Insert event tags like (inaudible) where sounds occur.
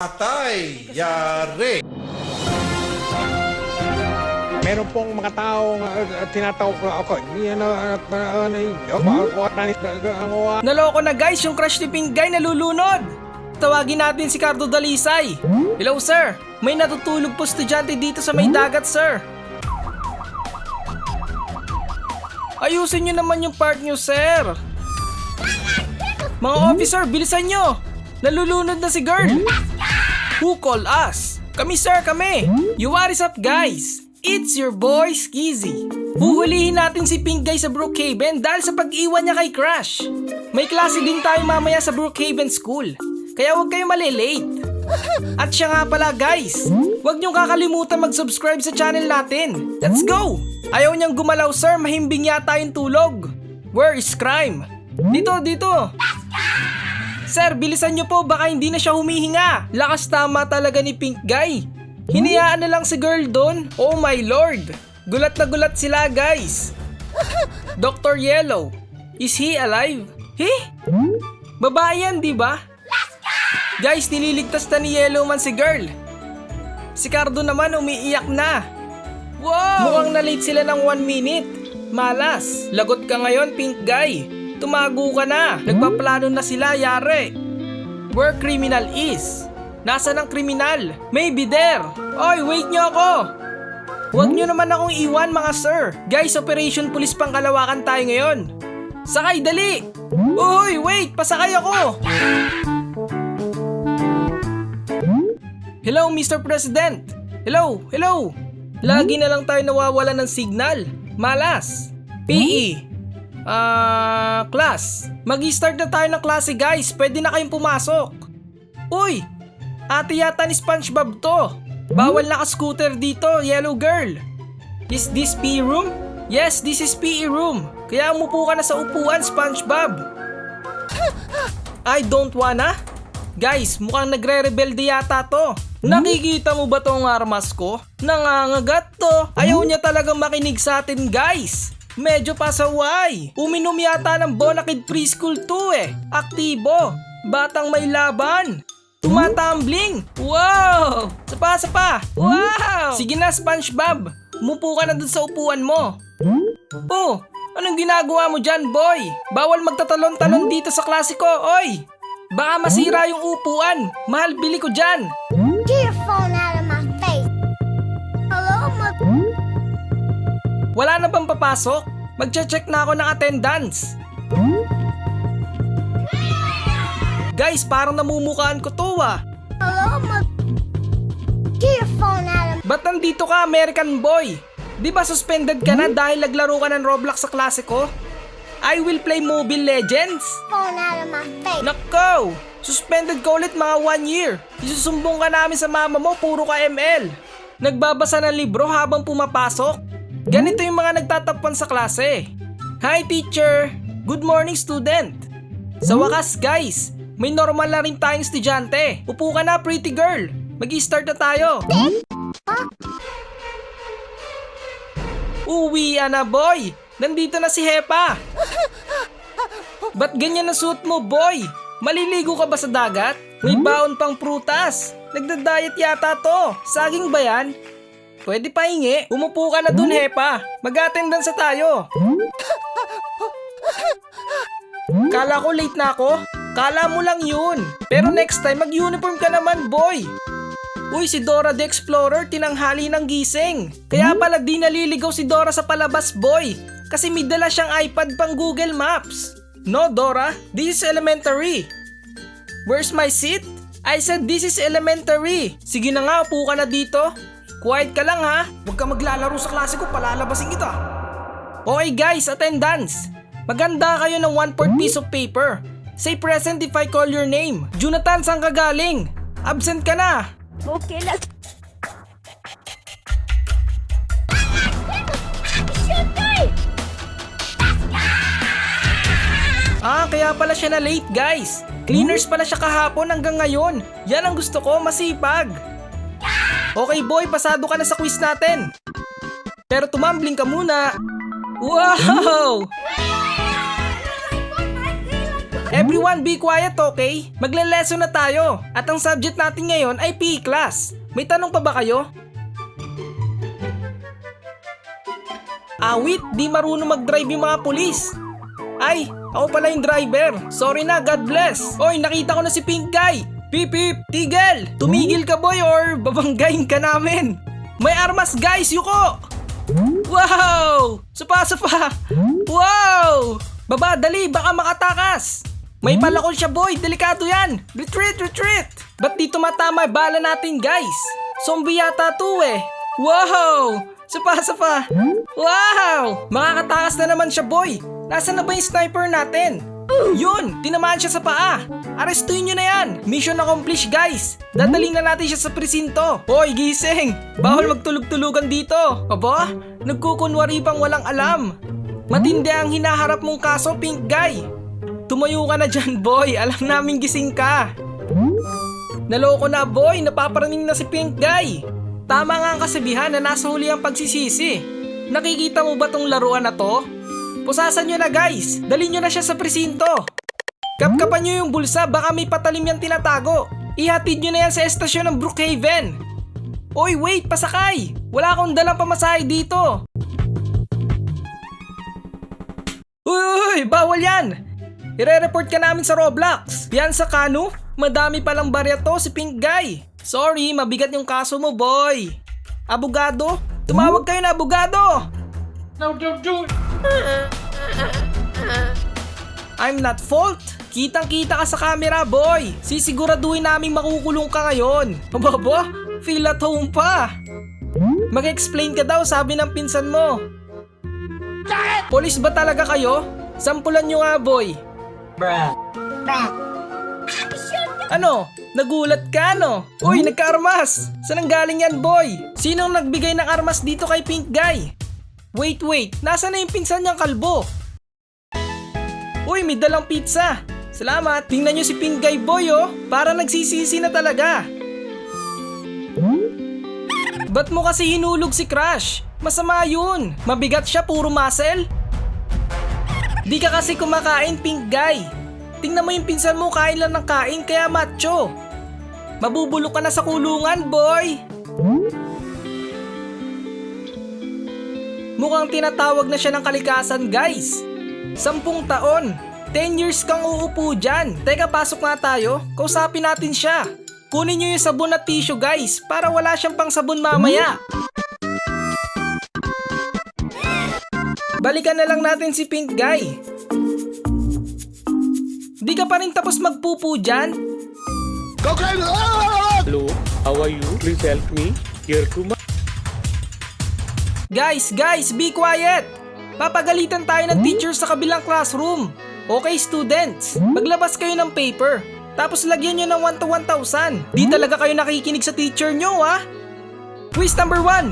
Atay! Yari! Meron pong mga taong uh, tinatawag ko ako. Hindi na ano ako Naloko na guys yung crush ni Pink Guy nalulunod. Tawagin natin si Cardo Dalisay. Hello sir, may natutulog po estudyante dito sa may dagat sir. Ayusin nyo naman yung part nyo sir. Mga officer, bilisan nyo. Nalulunod na si girl. Call us? Kami sir, kami. You what is up guys? It's your boy Skizzy. Huhulihin natin si Pink Guy sa Brookhaven dahil sa pag-iwan niya kay Crush. May klase din tayo mamaya sa Brookhaven School. Kaya huwag kayo malilate. At siya nga pala guys, huwag niyong kakalimutan mag-subscribe sa channel natin. Let's go! Ayaw niyang gumalaw sir, mahimbing yata yung tulog. Where is crime? Dito, dito. Sir, bilisan niyo po, baka hindi na siya humihinga. Lakas tama talaga ni Pink Guy. Hinayaan na lang si girl doon. Oh my lord. Gulat na gulat sila guys. Dr. Yellow, is he alive? He? Babae yan, di ba? Guys, nililigtas na ni Yellow man si girl. Si Cardo naman umiiyak na. Wow! Mukhang na-late sila ng one minute. Malas, lagot ka ngayon, Pink Guy. Tumago ka na. Nagpaplano na sila, yare. Where criminal is? Nasaan ang kriminal? Maybe there. Oy, wait nyo ako. Huwag nyo naman akong iwan mga sir. Guys, Operation Police Pangkalawakan tayo ngayon. Sakay, dali! Uy, wait! Pasakay ako! Hello, Mr. President! Hello, hello! Lagi na lang tayo nawawala ng signal. Malas. PE. Ah, class. Mag-start na tayo ng klase guys. Pwede na kayong pumasok. Uy! Ate yata ni Spongebob to. Bawal naka-scooter dito, yellow girl. Is this PE room? Yes, this is PE room. Kaya umupo ka na sa upuan, Spongebob. I don't wanna? Guys, mukhang nagre-rebelde yata to. Nakikita mo ba tong armas ko? Nangangagat to. Ayaw niya talagang makinig sa atin guys. Medyo pasaway. Uminom yata ng Bonakid Preschool 2 eh. Aktibo. Batang may laban. Tumatambling. Wow! Sapa, sapa. Wow! Sige na, Spongebob. Mupo ka na dun sa upuan mo. Oh, anong ginagawa mo dyan, boy? Bawal magtatalon-talon dito sa klase ko, oy! Baka masira yung upuan. Mahal bili ko dyan. Get your phone out of my face. Hello, my. Wala na bang papasok? Magche-check na ako ng attendance. Guys, parang namumukaan ko to ah. Hello, my. Get your phone out of Ba't nandito ka, American boy? Di ba suspended ka na dahil naglaro ka ng Roblox sa klase ko? I will play Mobile Legends. phone out of my face. Nako! Suspended ka ulit mga one year. Isusumbong ka namin sa mama mo, puro ka ML. Nagbabasa ng libro habang pumapasok. Ganito yung mga nagtatapuan sa klase. Hi teacher! Good morning student! Sa wakas guys, may normal na rin tayong estudyante. Upo ka na pretty girl. Mag-start na tayo. Uwi na boy! Nandito na si Hepa! Ba't ganyan ang suot mo, boy? Maliligo ka ba sa dagat? May baon pang prutas. Nagda-diet yata to. Saging ba yan? Pwede pa hingi. Umupo ka na dun, Hepa. Mag-attendance tayo. Kala ko late na ako. Kala mo lang yun. Pero next time, mag-uniform ka naman, boy. Uy, si Dora the Explorer tinanghali ng gising. Kaya pala di naliligaw si Dora sa palabas, boy. Kasi may dala siyang iPad pang Google Maps. No, Dora. This is elementary. Where's my seat? I said this is elementary. Sige na nga, upo ka na dito. Quiet ka lang ha. Huwag ka maglalaro sa klase ko, palalabasin kita. Okay guys, attendance. Maganda kayo ng one-fourth piece of paper. Say present if I call your name. Jonathan, saan ka galing? Absent ka na. Okay, let's. Ah, kaya pala siya na late guys. Cleaners pala siya kahapon hanggang ngayon. Yan ang gusto ko, masipag. Okay boy, pasado ka na sa quiz natin. Pero tumambling ka muna. Wow! Everyone be quiet, okay? Magle-lesson na tayo. At ang subject natin ngayon ay PE class. May tanong pa ba kayo? Awit, di marunong mag-drive yung mga pulis. Ay, ako pala yung driver. Sorry na, God bless. Oy, nakita ko na si Pink Guy. Pip, pip, tigil! Tumigil ka boy or babanggain ka namin. May armas guys, yuko! Wow! Sapa, sapa! Wow! Baba, dali, baka makatakas! May palakol siya boy, delikado yan! Retreat, retreat! Ba't di tumatama bala natin guys? Zombie yata to eh! Wow! Sapa, sapa! Wow! Makakatakas na naman siya boy! Nasaan na ba yung sniper natin? Yun! Tinamaan siya sa paa! Arestuin nyo na yan! Mission accomplished guys! Dadaling na natin siya sa presinto! Hoy, gising! Bawal magtulog-tulugan dito! Aba? Nagkukunwari pang walang alam! Matindi ang hinaharap mong kaso, Pink Guy! Tumayo ka na dyan, (laughs) boy! Alam namin gising ka! Naloko na, boy! Napaparaning na si Pink Guy! Tama nga ang kasabihan na nasa huli ang pagsisisi. Nakikita mo ba tong laruan na to? Pusasan nyo na guys! Dali nyo na siya sa presinto! Kapkapan nyo yung bulsa, baka may patalim yan tinatago! Ihatid nyo na yan sa estasyon ng Brookhaven! Oy, wait! Pasakay! Wala akong dalang pamasahe dito! Uy, uy! Bawal yan! Ire-report ka namin sa Roblox! Yan sa Kanu? Madami palang barya to si Pink Guy! Sorry, mabigat yung kaso mo, boy! Abogado? Tumawag kayo na abogado! I'm not fault. Kitang-kita ka sa camera, boy. Sisiguraduhin namin makukulong ka ngayon. Baba, feel at home pa. Mag-explain ka daw, sabi ng pinsan mo. Polis ba talaga kayo? Sampulan nyo nga, boy. Ano? Nagulat ka, no? Uy, nagka-armas! Saan ang galing yan, boy? Sinong nagbigay ng armas dito kay Pink Guy? Wait, wait. Nasaan na yung pinsan niyang kalbo? Uy, may dalang pizza. Salamat. Tingnan niyo si Pink Guy Boy, oh. Para nagsisisi na talaga. Ba't mo kasi hinulog si Crush? Masama yun. Mabigat siya, puro muscle. Di ka kasi kumakain, Pink Guy. Tingnan mo yung pinsan mo, kain lang ng kain, kaya macho. Mabubulok ka na sa kulungan, boy. Mukhang tinatawag na siya ng kalikasan, guys. Sampung taon. 10 years kang uupo dyan. Teka, pasok nga tayo. Kausapin natin siya. Kunin niyo yung sabon at tissue, guys, para wala siyang pang sabon mamaya. Balikan na lang natin si Pink Guy. Di ka pa rin tapos magpupo dyan? Hello, how are you? Please help me. Here to my Guys, guys, be quiet! Papagalitan tayo ng teacher sa kabilang classroom. Okay, students, maglabas kayo ng paper. Tapos lagyan nyo ng 1 to 1,000. Di talaga kayo nakikinig sa teacher nyo, ha? Quiz number 1.